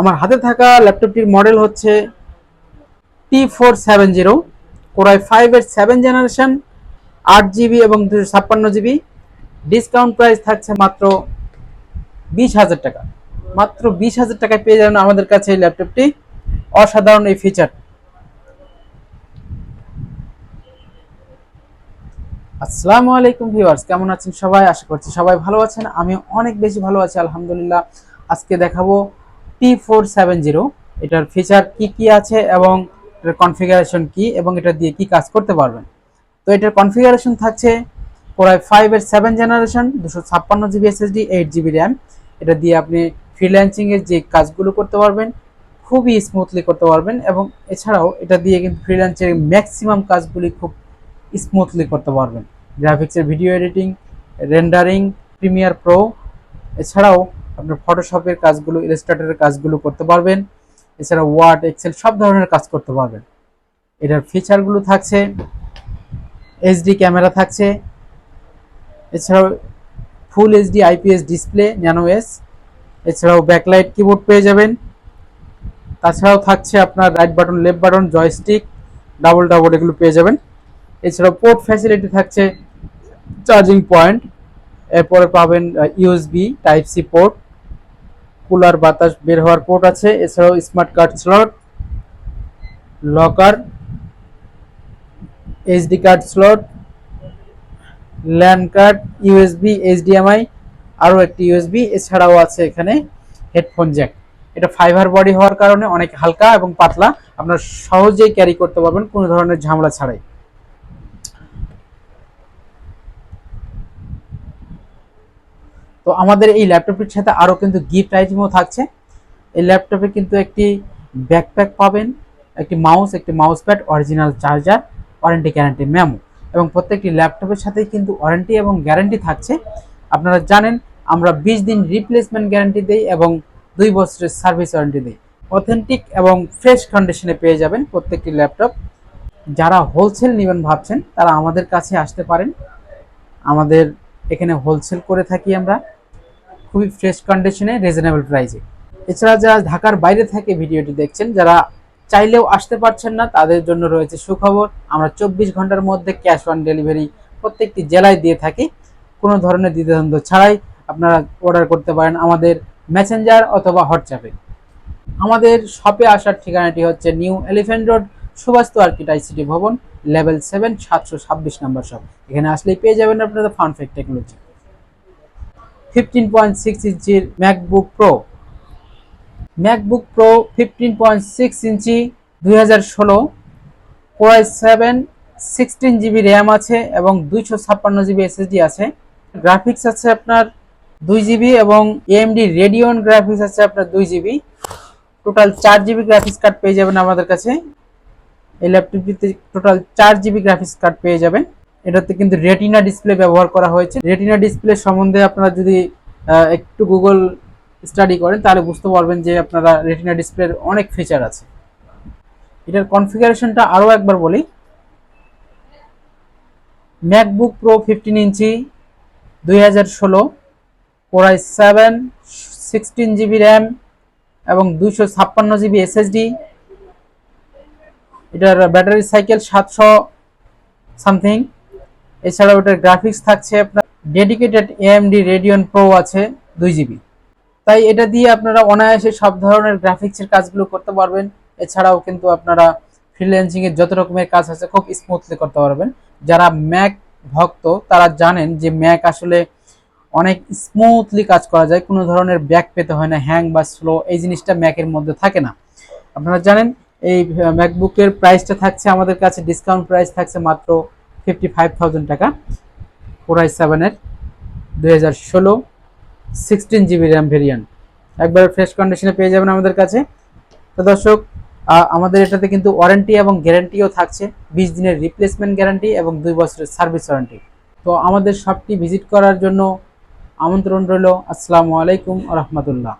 আমার হাতে থাকা ল্যাপটপটির মডেল হচ্ছে T four seven zero core i ফাইভের সেভেন জেনারেশন আট জিবি এবং দুশো ছাপ্পান্ন জিবি ডিসকাউন্ট প্রাইস থাকছে মাত্র বিশ হাজার টাকা। মাত্র বিশ হাজার টাকায় পেয়ে যাবেন আমাদের কাছে এই ল্যাপটপটি। অসাধারণ এই ফিচার আসসালামু আলাইকুম ভিউয়ার্স কেমন আছেন সবাই? আশা করছি সবাই ভালো আছেন। আমি অনেক বেশি ভালো আছি, আলহামদুলিল্লাহ। আজকে দেখাবো টি ফোর সেভেন জিরো এটার ফিচার কি কি আছে এবং এটার কনফিগারেশন কি এবং এটা দিয়ে কি কাজ করতে পারবেন? তো এটার কনফিগারেশন থাকছে কোরাই ফাইভের সেভেন জেনারেশন দুশো ছাপ্পান্ন GB SSD eight GB RAM এটা দিয়ে আপনি ফ্রিল্যান্সিংয়ের যে কাজগুলো করতে পারবেন, খুবই স্মুথলি করতে পারবেন এবং এছাড়াও এটা দিয়ে কিন্তু ফ্রিল্যান্সের ম্যাক্সিমাম কাজগুলি খুব স্মুথলি করতে পারবেন। গ্রাফিক্সের video editing rendering Premiere Pro এছাড়াও আপনার ফটোশপের কাজগুলো ইলাস্ট্রেটরের কাজগুলো করতে পারবেন। এছাড়া ওয়ার্ড এক্সেল সব ধরনের কাজ করতে পারবেন। এটার ফিচারগুলো থাকছে এইচডি ক্যামেরা থাকছে। এছাড়াও full HD IPS display nano S এছাড়াও ব্যাকলাইট কিবোর্ড পেয়ে যাবেন। তাছাড়াও থাকছে আপনার right button left button joystick double double এগুলো পেয়ে যাবেন। এছাড়াও পোর্ট ফ্যাসিলিটি থাকছে চার্জিং পয়েন্ট এরপরে পাবেন USB type C port cooler বাতাস বের হওয়ার পোর্ট আছে। এছাড়াও smart card slot locker HD card slot land card USB HDMI আরও একটি ইউএসবি এছাড়াও আছে এখানে হেডফোন জ্যাক এটা ফাইবার বডি হওয়ার কারণে অনেক হালকা এবং পাতলা। আপনার সহজেই ক্যারি করতে পারবেন, কোনো ধরনের ঝামেলা ছাড়াই। তো আমাদের এই ল্যাপটপটির সাথে আরও কিন্তু গিফট আইটেমও থাকছে। এই ল্যাপটপে কিন্তু একটি ব্যাকপ্যাক পাবেন, একটি মাউস একটি mouse pad original charger warranty guarantee memo এবং প্রত্যেকটি ল্যাপটপের সাথেই কিন্তু ওয়ারেন্টি এবং গ্যারান্টি থাকছে। আপনারা জানেন, আমরা বিশ দিন রিপ্লেসমেন্ট গ্যারান্টি দিই এবং দুই বছরের সার্ভিস ওয়ারেন্টি দিই। অথেন্টিক এবং ফ্রেশ কন্ডিশনে পেয়ে যাবেন প্রত্যেকটি ল্যাপটপ। যারা হোলসেল নেবেন ভাবছেন, তারা আমাদের কাছে আসতে পারেন। আমাদের এখানে হোলসেল করে থাকি আমরা। খুবই ফ্রেশ কন্ডিশনে রিজনেবল প্রাইসে এছাড়া যারা ঢাকার বাইরে থেকে ভিডিওটি দেখছেন, যারা চাইলেও আসতে পারছেন না, তাদের জন্য রয়েছে সুখবর। আমরা চব্বিশ ঘণ্টার মধ্যে ক্যাশ অন ডেলিভারি প্রত্যেকটি জেলায় দিয়ে থাকি। কোনো ধরনের দ্বিধাদ্বন্দ্ব ছাড়াই আপনারা অর্ডার করতে পারেন আমাদের মেসেঞ্জার অথবা হোয়াটসঅ্যাপে আমাদের শপে আসার ঠিকানাটি হচ্ছে New Elephant Road Subastu Arcade ICT Bhaban level seven সাতশো ছাব্বিশ নম্বর শপ এখানে আসলেই পেয়ে যাবেন আপনারা ফানফেক টেকনোলজি ফিফটিন পয়েন্ট সিক্স ইঞ্চির MacBook Pro MacBook Pro fifteen point six inch দুই হাজার ষোলো core i seven sixteen GB RAM আছে এবং দুইশো ছাপ্পান্ন জিবি এসএসডি আছে। গ্রাফিক্স আছে আপনার দুই জিবি এবং এএমডি রেডিয়ন গ্রাফিক্স আছে আপনার দুই জিবি টোটাল চার জিবি গ্রাফিক্স কার্ড পেয়ে যাবেন আমাদের কাছে। এই ল্যাপটপটিতে টোটাল চার জিবি গ্রাফিক্স কার্ড পেয়ে যাবেন। এটাতে কিন্তু রেটিনা ডিসপ্লে ব্যবহার করা হয়েছে। রেটিনা ডিসপ্লে সম্বন্ধে আপনারা যদি একটু গুগল স্টাডি করেন, তাহলে বুঝতে পারবেন যে আপনারা রেটিনা ডিসপ্লের অনেক ফিচার আছে। এটার কনফিগারেশনটা আরও একবার বলি। ম্যাকবুক প্রো ফিফটিন ইঞ্চি, দুই হাজার ষোলো core i seven sixteen GB RAM এবং দুইশো ছাপ্পান্ন জিবি এসএসডি এটার ব্যাটারি সাইকেল সাতশো সামথিং এছাড়াও এটার গ্রাফিক্স থাকছে আপনার ডেডিকেটেড এএমডি রেডিয়ন প্রো আছে দুই জিবি তাই এটা দিয়ে আপনারা অনায়াসে সব ধরনের গ্রাফিক্সের কাজগুলো করতে পারবেন। এছাড়াও কিন্তু আপনারা ফ্রিল্যান্সিং এর যত রকমের কাজ আছে খুব স্মুথলি করতে পারবেন। যারা ম্যাক ভক্ত, তারা জানেন যে ম্যাক আসলে অনেক স্মুথলি কাজ করা যায়। কোনো ধরনের ব্যাক পেতে হয় না হ্যাং বা স্লো এই জিনিসটা ম্যাকের মধ্যে থাকে না। আপনারা জানেন, এই ম্যাকবুকের প্রাইসটা থাকছে আমাদের কাছে ডিসকাউন্ট প্রাইস থাকছে মাত্র ফিফটি ফাইভ থাউজেন্ড টাকা কোরাই সেভেনের দুই হাজার ষোলো সিক্সটিন জিবি র্যাম ভেরিয়েন্ট একবার ফ্রেশ কন্ডিশনে পেয়ে যাবেন আমাদের কাছে। তো দর্শক আমাদের এটাতে কিন্তু ওয়ারেন্টি এবং গ্যারান্টিও থাকছে। বিশ দিনের রিপ্লেসমেন্ট গ্যারান্টি এবং দুই বছরের সার্ভিস ওয়ারেন্টি তো আমাদের শপটি ভিজিট করার জন্য আমন্ত্রণ রইল। আসসালামু আলাইকুম রহমতুল্লাহ।